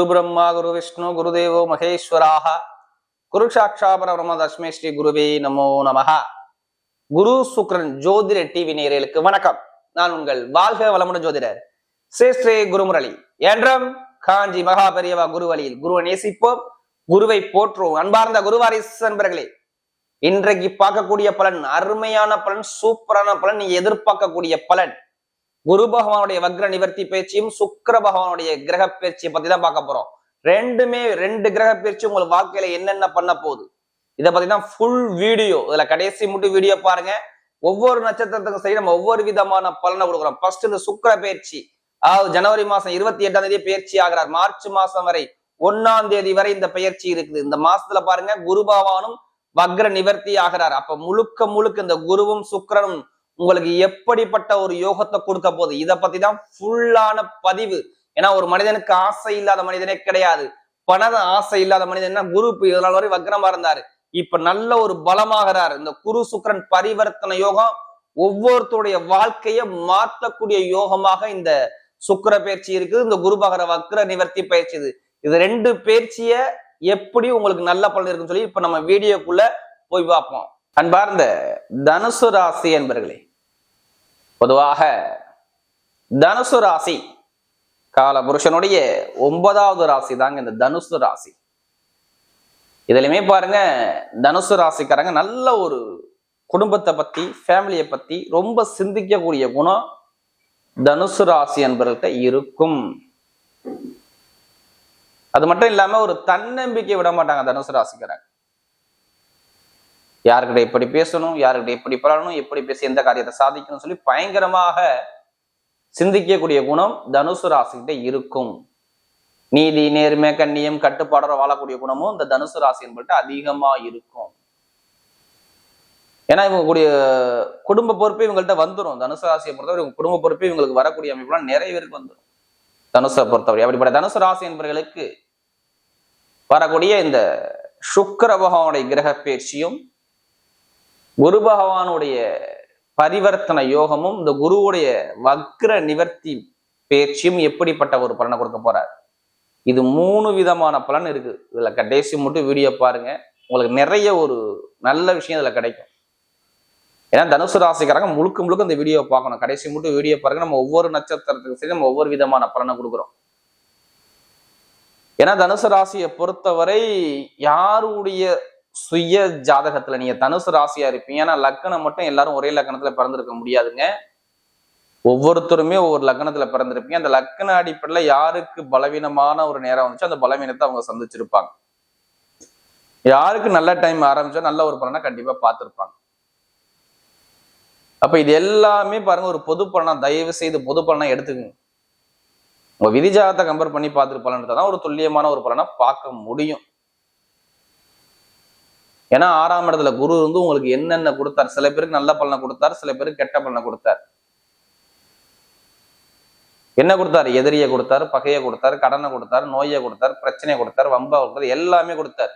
குரு பிரம்மா குரு விஷ்ணு குருதேவோ மகேஸ்வராக குரு சாட்சாபர தஸ்மே ஸ்ரீ குருவே நமோ நமக குரு சுக்ரன் ஜோதிட டிவி நேயர்களுக்கு வணக்கம். நான் உங்கள் வாழ்க வளமுடன் ஜோதிடர் ஸ்ரீ ஸ்ரீ குருமுரளி. என்றும் காஞ்சி மகா பெரியவா குரு வழியில் குருவை நேசிப்போம். குருவை போற்றுவோம். அன்பார்ந்த குருவாரிஸ் அன்பர்களே இன்றைக்கு பார்க்கக்கூடிய பலன் அருமையான பலன் சூப்பரான பலன் நீங்க எதிர்பார்க்கக்கூடிய பலன். குரு பகவானுடைய வக்ர நிவர்த்தி பயிற்சியும் சுக்கர பகவானுடைய கிரக பயிற்சியை பத்தி தான் பார்க்க போறோம். ரெண்டுமே ரெண்டு கிரக பயிற்சி உங்களுக்கு வாழ்க்கையில என்னென்ன பண்ண போகுது? இதை பத்தி தான் ஃபுல் வீடியோ இதுல கடைசி மட்டும் வீடியோ பாருங்க. ஒவ்வொரு நட்சத்திரத்துக்கும் சரி நம்ம ஒவ்வொரு விதமான பலனை கொடுக்குறோம். ஃபர்ஸ்ட் இந்த சுக்கிர பயிற்சி அதாவது ஜனவரி மாசம் இருபத்தி எட்டாம் தேதி பயிற்சி ஆகிறார். மார்ச் மாசம் வரை ஒன்னாம் தேதி வரை இந்த பயிற்சி இருக்குது. இந்த மாசத்துல பாருங்க குரு பகவானும் வக்ர நிவர்த்தி ஆகிறார். அப்ப முழுக்க முழுக்க இந்த குருவும் சுக்கிரனும் உங்களுக்கு எப்படிப்பட்ட ஒரு யோகத்தை கொடுக்க போகுது? இதை பத்தி தான் ஃபுல்லான பதிவு. ஏன்னா ஒரு மனிதனுக்கு ஆசை இல்லாத மனிதனே கிடையாது. பணத ஆசை இல்லாத மனிதன் குரு இப்ப இதனால் வரை வக்ரமா இருந்தாரு. இப்ப நல்ல ஒரு பலமாகிறாரு. இந்த குரு சுக்கிரன் பரிவர்த்தனை யோகம் ஒவ்வொருத்தருடைய வாழ்க்கையை மாற்றக்கூடிய யோகமாக இந்த சுக்கர பயிற்சி இருக்குது இந்த குரு பகர வக்ர நிவர்த்தி பயிற்சி இது இது ரெண்டு பயிற்சிய எப்படி உங்களுக்கு நல்ல பலன் இருக்குன்னு சொல்லி இப்ப நம்ம வீடியோக்குள்ள போய் பார்ப்போம். அன்பார்ந்த தனுசு ராசி என்பர்களே பொதுவாக தனுசு ராசி கால புருஷனுடைய ஒன்பதாவது ராசி தாங்க இந்த தனுசு ராசி. இதுலையுமே பாருங்க தனுசு ராசிக்காரங்க நல்ல ஒரு குடும்பத்தை பத்தி ஃபேமிலியை பத்தி ரொம்ப சிந்திக்கக்கூடிய குணம் தனுசு ராசி என்பவர்கள்ட்ட இருக்கும். அது மட்டும் இல்லாம ஒரு தன்னம்பிக்கை விட மாட்டாங்க தனுசு ராசிக்காரங்க. யாருக்கிட்ட எப்படி பேசணும் யாருக்கிட்ட எப்படி பழகணும் எப்படி பேசி எந்த காரியத்தை சாதிக்கணும்னு சொல்லி பயங்கரமாக சிந்திக்கக்கூடிய குணம் தனுசு ராசிக்கிட்ட இருக்கும். நீதி நேர்மை கண்ணியம் கட்டுப்பாடோட வாழக்கூடிய குணமும் இந்த தனுசு ராசி அதிகமாக அதிகமா இருக்கும். ஏன்னா இவங்க கூடிய குடும்ப பொறுப்பு இவங்கள்ட்ட வந்துடும் தனுசு ராசியை பொறுத்தவரை இவங்க குடும்ப பொறுப்பு இவங்களுக்கு வரக்கூடிய அமைப்புலாம் நிறைய பேருக்கு வந்துடும் தனுசை பொறுத்தவரை அப்படிப்பட்ட தனுசு ராசி என்பவர்களுக்கு வரக்கூடிய இந்த சுக்கர பகவானுடைய கிரக பயிற்சியும் குரு பகவானுடைய பரிவர்த்தன யோகமும் இந்த குருவுடைய வக்ர நிவர்த்தி பேச்சும் எப்படிப்பட்ட ஒரு பலனை கொடுக்க போறார்? இது மூணு விதமான பலன் இருக்கு இதுல கடைசி மட்டும் வீடியோ பாருங்க. உங்களுக்கு நிறைய ஒரு நல்ல விஷயம் இதுல கிடைக்கும். ஏன்னா தனுசு ராசிக்காரங்க முழுக்க முழுக்க இந்த வீடியோ பார்க்கணும். கடைசி மட்டும் வீடியோ பாருங்க. நம்ம ஒவ்வொரு நட்சத்திரத்துக்கும் சரி நம்ம ஒவ்வொரு விதமான பலனை கொடுக்குறோம். ஏன்னா தனுசு ராசியை பொறுத்தவரை யாருடைய சுய ஜாதகத்துல நீங்க தனுசு ராசியா இருப்பீங்க. ஏன்னா லக்கணம் மட்டும் எல்லாரும் ஒரே லக்கணத்துல பிறந்திருக்க முடியாதுங்க. ஒவ்வொருத்தருமே ஒவ்வொரு லக்கணத்துல பிறந்திருப்பீங்க. அந்த லக்கண அடிப்படையில யாருக்கு பலவீனமான ஒரு நேரம் வந்துச்சோ அந்த பலவீனத்தை அவங்க சந்திச்சிருப்பாங்க. யாருக்கு நல்ல டைம் ஆரம்பிச்சோ நல்ல ஒரு பலனை கண்டிப்பா பார்த்துருப்பாங்க. அப்ப இது எல்லாமே பாருங்க ஒரு பொது பலனா தயவு செய்து பொது பலனா எடுத்துக்கோங்க. உங்க விதிஜாதத்தை கம்பேர் பண்ணி பார்த்துட்டு பலன் தான் ஒரு துல்லியமான ஒரு பலனை பார்க்க முடியும். ஏன்னா ஆறாம் இடத்துல குரு இருந்து உங்களுக்கு என்னென்ன கொடுத்தார்? சில பேருக்கு நல்ல பலனை கொடுத்தார் சில பேருக்கு கெட்ட பலனை கொடுத்தார். என்ன கொடுத்தாரு? எதிரியை கொடுத்தாரு பகையை கொடுத்தாரு கடனை கொடுத்தார் நோயை கொடுத்தார் பிரச்சனையை கொடுத்தார் வம்பா கொடுத்தார் எல்லாமே கொடுத்தாரு.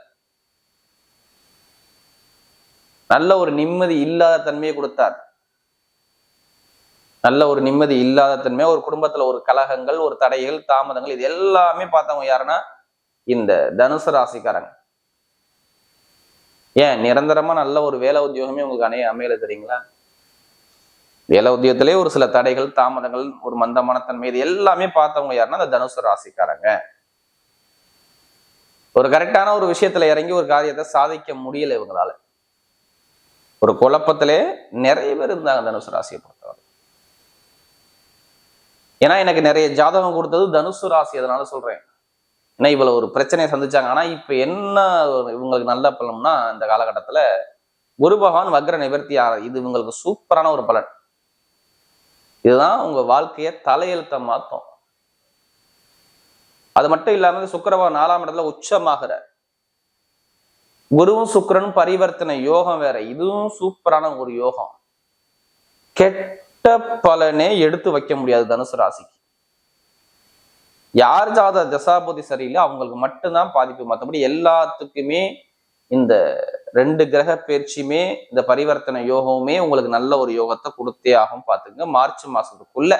நல்ல ஒரு நிம்மதி இல்லாத தன்மையை கொடுத்தார். நல்ல ஒரு நிம்மதி இல்லாத தன்மை ஒரு குடும்பத்துல ஒரு கலகங்கள் ஒரு தடைகள் தாமதங்கள் இது எல்லாமே பார்த்தவங்க யாருன்னா இந்த தனுசு ராசிக்காரங்க. ஏன் நிரந்தரமா நல்ல ஒரு வேலை உத்தியோகமே உங்களுக்கு அணைய அமையல தெரியுங்களா? வேலை உத்தியோகத்திலே ஒரு சில தடைகள் தாமதங்கள் ஒரு மந்தமான தன்மை இது எல்லாமே பார்த்தவங்க யாருன்னா அந்த தனுசு ராசிக்காரங்க. ஒரு கரெக்டான ஒரு விஷயத்துல இறங்கி ஒரு காரியத்தை சாதிக்க முடியல இவங்களால. ஒரு குழப்பத்திலே நிறைய பேர் இருந்தாங்க தனுசு ராசியை பொறுத்தவரை. ஏன்னா எனக்கு நிறைய ஜாதகம் கொடுத்தது தனுசு ராசி அதனால சொல்றேன். ஏன்னா இவ்வளவு ஒரு பிரச்சனையை சந்திச்சாங்க. ஆனா இப்ப என்ன இவங்களுக்கு நல்ல பலம்னா இந்த காலகட்டத்துல குரு பகவான் வக்ர நிவர்த்தி ஆற இது இவங்களுக்கு சூப்பரான ஒரு பலன். இதுதான் உங்க வாழ்க்கையை தலையெழுத்த மாத்தம் அது மட்டும் இல்லாம சுக்கரபகவான் நாலாம் இடத்துல உச்சமாகிற குருவும் சுக்கரனும் பரிவர்த்தனை யோகம் வேற. இதுவும் சூப்பரான ஒரு யோகம். கெட்ட பலனே எடுத்து வைக்க முடியாது தனுசு ராசிக்கு. யார் ஜாத தசாபதி சரியில்லை அவங்களுக்கு மட்டும்தான் பாதிப்பு. மற்றபடி எல்லாத்துக்குமே இந்த ரெண்டு கிரக பயிற்சியுமே இந்த பரிவர்த்தனை யோகமுமே உங்களுக்கு நல்ல ஒரு யோகத்தை கொடுத்தே ஆகும் பார்த்துங்க மார்ச் மாசத்துக்குள்ள.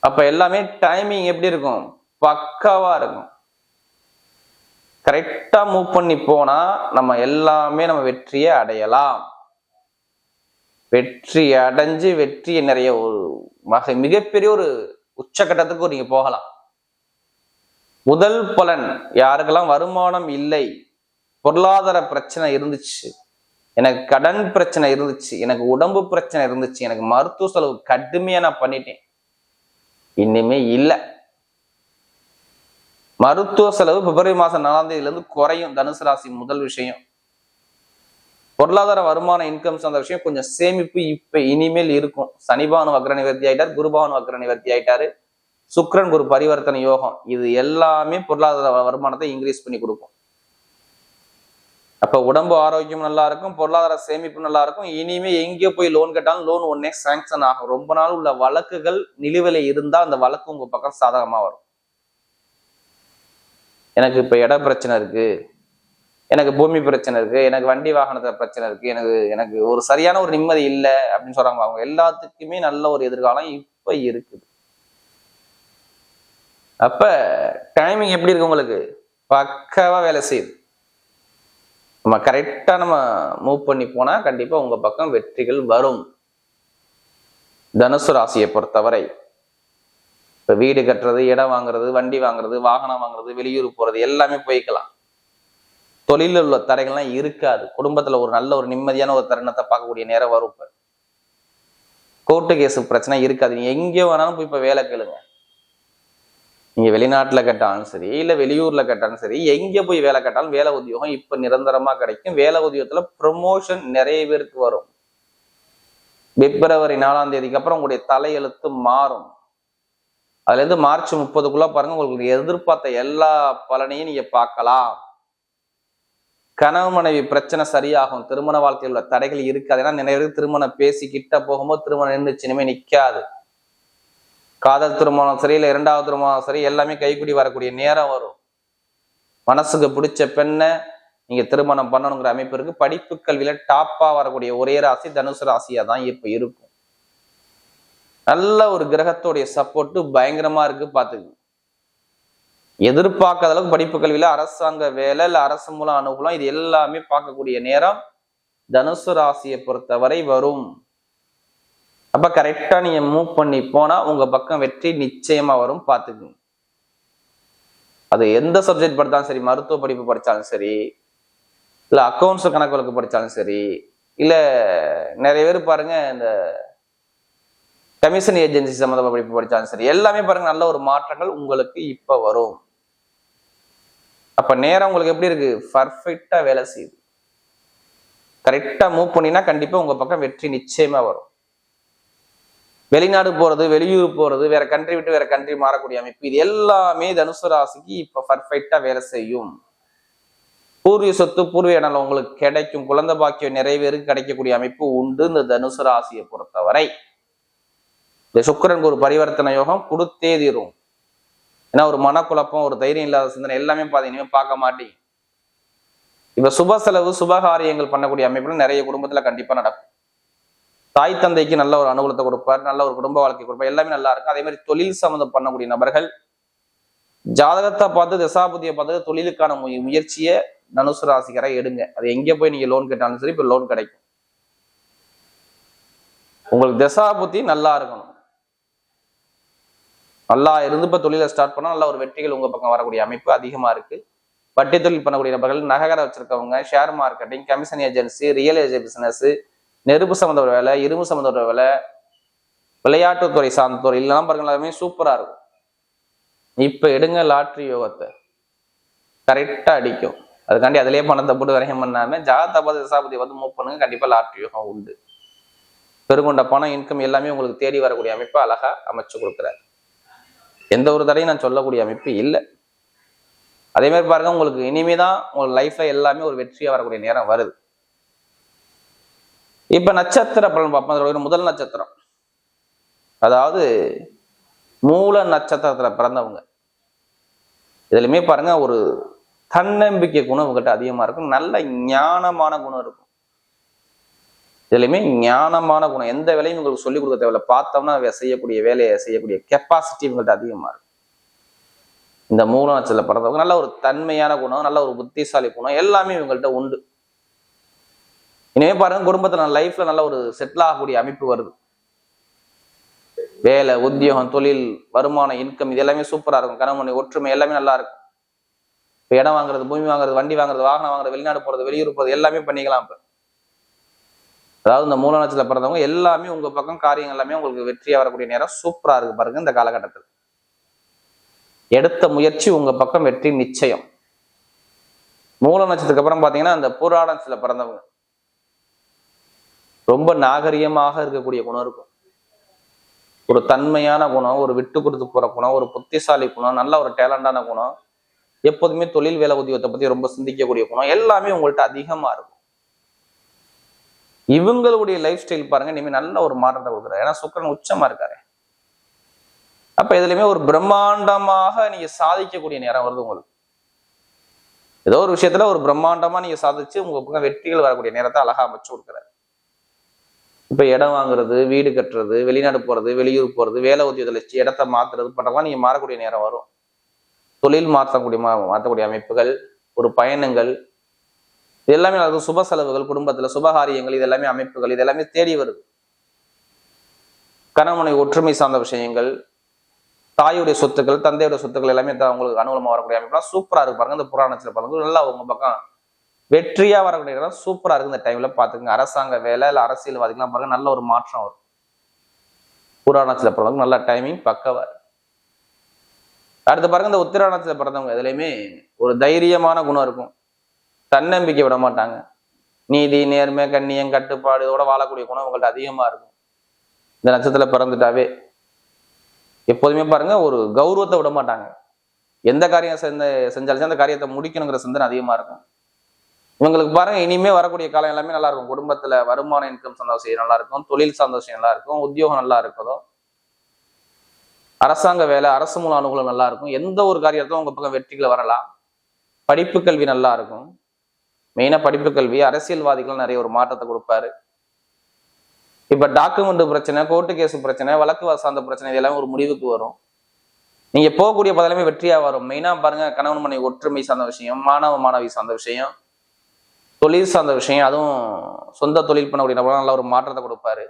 அப்ப எல்லாமே டைமிங் எப்படி இருக்கும்? பக்காவா இருக்கும். கரெக்டா மூவ் பண்ணி போனா நம்ம எல்லாமே நம்ம வெற்றியை அடையலாம். வெற்றி அடைஞ்சு வெற்றியை நிறைய ஒரு மிகப்பெரிய ஒரு உச்சக்கட்டத்துக்கு நீங்க போகலாம். முதல் பலன் யாருக்கெல்லாம் வருமானம் இல்லை? பொருளாதார பிரச்சனை இருந்துச்சு. எனக்கு கடன் பிரச்சனை இருந்துச்சு. எனக்கு உடம்பு பிரச்சனை இருந்துச்சு. எனக்கு மருத்துவ செலவு கடுமையா நான் பண்ணிட்டேன். இன்னுமே இல்லை. மருத்துவ செலவு பிப்ரவரி மாசம் நாலாம் தேதியிலேருந்து குறையும். தனுசு ராசி முதல் விஷயம். பொருளாதார வருமான இன்கம்ஸ் அந்த விஷயம் கொஞ்சம் சேமிப்பு இப்ப இனிமேல் இருக்கும். சனிபானு வக்ர நிவர்த்தி ஆயிட்டார் குருபானு வக்ர நிவர்த்தி ஆயிட்டாரு. சுக்ரன் குரு பரிவர்த்தனை யோகம் இது எல்லாமே பொருளாதார வருமானத்தை இன்க்ரீஸ் பண்ணி கொடுக்கும். அப்ப உடம்பு ஆரோக்கியம் நல்லா இருக்கும் பொருளாதார சேமிப்பு நல்லா இருக்கும். இனிமே எங்கே போய் லோன் கேட்டாலும் லோன் ஒன்னே சாங்ஷன் ஆகும். ரொம்ப நாள் உள்ள வழக்குகள் நிலுவையில இருந்தா அந்த வழக்கு உங்க பக்கம் சாதகமா வரும். எனக்கு இப்ப இட பிரச்சனை இருக்கு. எனக்கு பூமி பிரச்சனை இருக்கு எனக்கு வண்டி வாகனத்தை பிரச்சனை இருக்கு எனக்கு எனக்கு ஒரு சரியான ஒரு நிம்மதி இல்லை அப்படின்னு சொல்றாங்க. அவங்க எல்லாத்துக்குமே நல்ல ஒரு எதிர்காலம் இப்ப இருக்குது. அப்ப டைமிங் எப்படி இருக்கு உங்களுக்கு? பக்காவா வேலை செய்யுது. நம்ம கரெக்டா நம்ம மூவ் பண்ணி போனா கண்டிப்பா உங்க பக்கம் வெற்றிகள் வரும். தனுசு ராசியை பொறுத்தவரை இப்ப வீடு கட்டுறது இடம் வாங்குறது வண்டி வாங்குறது வாகனம் வாங்குறது வெளியூர் போறது எல்லாமே போய்க்கலாம். தொழிலில் உள்ள தடைகள்லாம் இருக்காது. குடும்பத்துல ஒரு நல்ல ஒரு நிம்மதியான ஒரு தருணத்தை பார்க்கக்கூடிய நேரம் வரும் இப்போ. கோர்ட்டு கேஸ் பிரச்சனை இருக்காது. நீங்க எங்கே வேணாலும் போய் இப்போ வேலை கேளுங்க. நீங்க வெளிநாட்டுல கேட்டாலும் சரி இல்ல வெளியூர்ல கேட்டாலும் சரி எங்க போய் வேலை கேட்டாலும் வேலை உத்தியோகம் இப்ப நிரந்தரமா கிடைக்கும். வேலை உத்தியோகத்துல ப்ரொமோஷன் நிறைய பேருக்கு வரும். பிப்ரவரி நாலாம் தேதிக்கு அப்புறம் உங்களுடைய தலையெழுத்து மாறும். அதுல இருந்து மார்ச் முப்பதுக்குள்ள பாருங்க உங்களுக்கு எதிர்பார்த்த எல்லா பலனையும் நீங்க பார்க்கலாம். கனவு மனைவி பிரச்சனை சரியாகும். திருமண வாழ்க்கையில் உள்ள தடைகள் இருக்காது. ஏன்னா நிறைய திருமணம் பேசி கிட்ட போகும்போது திருமணம் நின்றுச்சு. இனிமே நிற்காது காதல் திருமணம் சரி இல்லை இரண்டாவது திருமணம் சரி எல்லாமே கைக்குடி வரக்கூடிய நேரம் வரும். மனசுக்கு பிடிச்ச பெண்ணை நீங்க திருமணம் பண்ணணுங்கிற அமைப்பு இருக்கு. படிப்பு கல்வியில டாப்பா வரக்கூடிய ஒரே ராசி தனுசு ராசியா தான் இப்ப இருக்கும். நல்ல ஒரு கிரகத்தோடைய சப்போர்ட்டு பயங்கரமா இருக்கு பாத்துக்கு எதிர்பார்க்காத அளவுக்கு படிப்பு கல்வியில அரசாங்க வேலை இல்லை அரசு மூலம் அனுகூலம் இது எல்லாமே பார்க்கக்கூடிய நேரம் தனுசு ராசியை பொறுத்தவரை வரும். அப்ப கரெக்டா நீங்க மூவ் பண்ணி போனா உங்க பக்கம் வெற்றி நிச்சயமா வரும் பாத்துக்குங்க அது எந்த சப்ஜெக்ட் படித்தாலும் சரி மருத்துவ படிப்பு படித்தாலும் சரி இல்லை அக்கௌண்ட்ஸ் கணக்கு வழக்கு படித்தாலும் சரி இல்லை நிறைய பேர் பாருங்க இந்த கமிஷன் ஏஜென்சி சம்மந்தமாக படிப்பு படித்தாலும் சரி எல்லாமே பாருங்க நல்ல ஒரு மாற்றங்கள் உங்களுக்கு இப்போ வரும். அப்ப நேரம் உங்களுக்கு எப்படி இருக்கு? பர்ஃபெக்டா வேலை செய்யுது. கரெக்டா மூவ் பண்ணினா கண்டிப்பா உங்க பக்கம் வெற்றி நிச்சயமா வரும். வெளிநாடு போறது வெளியூர் போறது வேற கண்ட்ரி விட்டு வேற கண்ட்ரி மாறக்கூடிய அமைப்பு இது எல்லாமே தனுசு ராசிக்கு இப்ப பர்ஃபெக்டா வேலை செய்யும். பூர்வீக சொத்து பூர்வீக இடம் உங்களுக்கு கிடைக்கும். குழந்தை பாக்கியம் நிறைவேறு கிடைக்கக்கூடிய அமைப்பு உண்டு இந்த தனுசு ராசியை பொறுத்தவரை. இந்த சுக்கரன் ஒரு பரிவர்த்தனை யோகம் கொடுத்தே தீரும். ஏன்னா ஒரு மனக்குழப்பம் ஒரு தைரியம் இல்லாத சிந்தனை எல்லாமே பார்த்தீங்கன்னா பார்க்க மாட்டீங்க இப்ப சுப செலவு சுபகாரியங்கள் பண்ணக்கூடிய அமைப்புல நிறைய குடும்பத்துல கண்டிப்பா நடக்கும். தாய் தந்தைக்கு நல்ல ஒரு அனுகூலத்தை கொடுப்பார் நல்ல ஒரு குடும்ப வாழ்க்கை கொடுப்பார் எல்லாமே நல்லா இருக்கும். அதே மாதிரி தொழில் சம்மந்தம் பண்ணக்கூடிய நபர்கள் ஜாதகத்தை பார்த்து தசாபதியை பார்த்து தொழிலுக்கான முய முயற்சியை தனுசு ராசிக்காரை எடுங்க. அது எங்க போய் நீங்க லோன் கேட்டாலும் சரி இப்ப லோன் கிடைக்கும். உங்களுக்கு திசாபுத்தி நல்லா இருக்கணும். நல்லா இருந்து இப்போ தொழிலை ஸ்டார்ட் பண்ணால் நல்ல ஒரு வெற்றிகள் உங்கள் பக்கம் வரக்கூடிய அமைப்பு அதிகமாக இருக்குது வட்டி தொழில் பண்ணக்கூடிய நபர்கள் நகர வச்சிருக்கவங்க share marketing commission agency real estate business நெருப்பு சம்மந்தப்பட்ட வேலை இரும்பு சம்மந்தப்பட்ட வேலை விளையாட்டுத்துறை சார்ந்த துறை இல்லைன்னா பாருங்க எல்லாமே சூப்பராக இருக்கும். இப்போ எடுங்க லாட்ரி யோகத்தை. கரெக்டாக அடிக்கும். அதுக்காண்டி அதிலேயே பணத்தை போட்டு வரையும் பண்ணாம ஜாதபாத தசாபதி வந்து மூவ் பண்ணுங்க. கண்டிப்பாக லாட்ரி யோகம் உண்டு. பெருங்கொண்ட பணம் இன்கம் எல்லாமே உங்களுக்கு தேடி வரக்கூடிய அமைப்பை அழகாக அமைச்சு கொடுக்குறாரு. எந்த ஒரு தடையும் நான் சொல்லக்கூடிய அமைப்பு இல்லை. அதே மாதிரி பாருங்க உங்களுக்கு இனிமேதான் உங்கள் லைஃப்ல எல்லாமே ஒரு வெற்றியா வரக்கூடிய நேரம் வருது. இப்ப நட்சத்திர பலன் பார்ப்போம். அதோட முதல் நட்சத்திரம். அதாவது மூல நட்சத்திரத்துல பிறந்தவங்க. இதுலயுமே பாருங்க ஒரு தன்னம்பிக்கை குணம் உங்ககிட்ட அதிகமா இருக்கும் நல்ல ஞானமான குணம் இருக்கும். இதுலையுமே ஞானமான குணம். எந்த வேலையும் உங்களுக்கு சொல்லிக் கொடுக்க தேவையில்ல. பார்த்தோம்னா செய்யக்கூடிய வேலையை செய்யக்கூடிய கெப்பாசிட்டி உங்கள்கிட்ட அதிகமா இருக்கும் இந்த மூல நட்சத்திரத்தில் பிறந்தவங்க நல்ல ஒரு தன்மையான குணம் நல்ல ஒரு புத்திசாலி குணம் எல்லாமே இவங்கள்ட்ட உண்டு. இனிமே பாருங்க குடும்பத்தில் லைஃப்ல நல்ல ஒரு செட்டில் ஆகக்கூடிய அமைப்பு வருது. வேலை உத்தியோகம் தொழில் வருமானம் இன்கம் இது எல்லாமே சூப்பரா இருக்கும். கணவன் ஒற்றுமை எல்லாமே நல்லா இருக்கும். இப்போ இடம் வாங்குறது பூமி வாங்குறது வண்டி வாங்குறது வாகனம் வாங்குறது வெளிநாடு போறது வெளியூர் போகிறது எல்லாமே பண்ணிக்கலாம் இப்போ. அதாவது இந்த மூல நட்சத்திரத்தில் பிறந்தவங்க எல்லாமே உங்க பக்கம் காரியங்கள் எல்லாமே உங்களுக்கு வெற்றியாக வரக்கூடிய நேரம் சூப்பரா இருக்கு பாருங்க இந்த காலகட்டத்தில். எடுத்த முயற்சி உங்க பக்கம் வெற்றி நிச்சயம். மூல நட்சத்திரத்துக்கு அப்புறம் பாத்தீங்கன்னா அந்த போராடத்தில் பிறந்தவங்க. ரொம்ப நாகரிகமாக இருக்கக்கூடிய குணம் இருக்கும். ஒரு தன்மையான குணம் ஒரு விட்டு கொடுத்து போற குணம் ஒரு புத்திசாலி குணம் நல்ல ஒரு டேலண்டான குணம் எப்போதுமே தொழில் வேலை உத்தியோகத்தை பத்தி ரொம்ப சிந்திக்கக்கூடிய குணம் எல்லாமே உங்கள்கிட்ட அதிகமா இருக்கும். இவங்களுடைய லைஃப் ஸ்டைல் பாருங்க இனிமேல் நல்ல ஒரு மாற்றத்தை கொடுக்குறாரு. ஏன்னா சுக்கரன் உச்சமா இருக்காரு. அப்ப எதுலையுமே ஒரு பிரம்மாண்டமாக நீங்க சாதிக்கக்கூடிய நேரம் வருது உங்களுக்கு. ஏதோ ஒரு விஷயத்துல ஒரு பிரம்மாண்டமா நீங்க சாதிச்சு உங்களுக்கு பக்கம் வெற்றிகள் வரக்கூடிய நேரத்தை அழகா அமைச்சு கொடுக்குறாரு. இப்ப இடம் வாங்குறது வீடு கட்டுறது வெளிநாடு போறது வெளியூர் போறது வேலை உத்தியோகத்துல வச்சு இடத்த மாத்துறது பட்டெல்லாம் நீங்க மாறக்கூடிய நேரம் வரும். தொழில் மாற்றக்கூடிய மா- மாற்றக்கூடிய அமைப்புகள் ஒரு பயணங்கள் இது எல்லாமே நடக்கும் சுப செலவுகள் குடும்பத்துல சுபகாரியங்கள் இது எல்லாமே அமைப்புகள் இது எல்லாமே தேடி வருது. கணவனை ஒற்றுமை சார்ந்த விஷயங்கள் தாயுடைய சொத்துக்கள் தந்தையுடைய சொத்துக்கள் எல்லாமே த- உங்களுக்கு அனுகூலமாக வரக்கூடிய அமைப்புலாம் சூப்பராக இருக்கு பாருங்க. இந்த புராணத்தில் பாருங்க. நல்லா உங்க பக்கம் வெற்றியா வரக்கூடிய இடம் சூப்பராக இருக்கு. இந்த டைம்ல பாத்துக்கங்க. அரசாங்க வேலை இல்லை அரசியல்வாதிகள்லாம் பாருங்க நல்ல ஒரு மாற்றம் வரும். புராணத்தில் பிறந்தவங்க நல்ல டைமிங் பக்கவா அடுத்து பாருங்க இந்த உத்திராணத்தில் பிறந்தவங்க எதுலையுமே ஒரு தைரியமான குணம் இருக்கும். தன்னம்பிக்கை விட மாட்டாங்க. நீதி நேர்மை கண்ணியம் கட்டுப்பாடு இதோட வாழக்கூடிய குணம் அவங்கள்ட்ட அதிகமாக இருக்கும். இந்த நட்சத்திரத்தில் பிறந்துட்டாவே எப்போதுமே பாருங்க ஒரு கௌரவத்தை விட மாட்டாங்க. எந்த காரியம் செஞ்ச செஞ்சாலும் அந்த காரியத்தை முடிக்கணுங்கிற சிந்தனை அதிகமாக இருக்கும். இவங்களுக்கு பாருங்க இனிமே வரக்கூடிய காலம் எல்லாமே நல்லா இருக்கும். குடும்பத்துல வருமான இன்கம் சந்தோஷம் நல்லா இருக்கும். தொழில் சந்தோஷம் நல்லா இருக்கும். உத்தியோகம் நல்லா இருக்கதோ? அரசாங்க வேலை அரசு மூல அனுகூலம் நல்லா இருக்கும். எந்த ஒரு காரியத்தும் உங்க பக்கம் வெற்றிகள் வரலாம். படிப்பு கல்வி நல்லா இருக்கும். மெயினாக படிப்பு கல்வி அரசியல்வாதிகள் நிறைய ஒரு மாற்றத்தை கொடுப்பாரு. இப்போ டாக்குமெண்ட் பிரச்சனை கோர்ட்டு கேஸ் பிரச்சனை வழக்கு சார்ந்த பிரச்சனை இதெல்லாம் ஒரு முடிவுக்கு வரும். நீங்க போகக்கூடிய பதிலுமே வெற்றியா வரும். மெயினா பாருங்க கணவன் மனைவி ஒற்றுமை சார்ந்த விஷயம் மாணவ மாணவி சார்ந்த விஷயம் தொழில் சார்ந்த விஷயம் அதுவும் சொந்த தொழில் பண்ணக்கூடிய நபர்கள் நல்ல ஒரு மாற்றத்தை கொடுப்பாரு.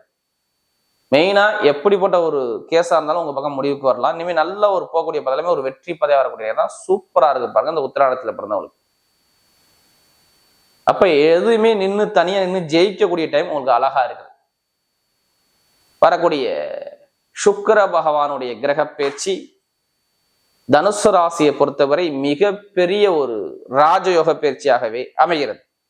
மெயினா எப்படிப்பட்ட ஒரு கேஸா இருந்தாலும் உங்க பக்கம் முடிவுக்கு வரலாம். இனிமேல் நல்ல ஒரு போகக்கூடிய பதிலுமே ஒரு வெற்றி பதவியாக வரக்கூடிய இடம் சூப்பரா இருக்கு பாருங்க இந்த உத்திராடத்துல பிறந்தவங்களுக்கு. அப்ப எதுவுமே நின்று தனியா நின்று ஜெயிக்கக்கூடிய டைம் உங்களுக்கு அழகா இருக்குது. வரக்கூடிய சுக்கிர பகவானுடைய கிரக பேச்சு தனுசு ராசியை பொறுத்தவரை மிகப்பெரிய ஒரு ராஜயோக பயிற்சியாகவே அமைகிறது.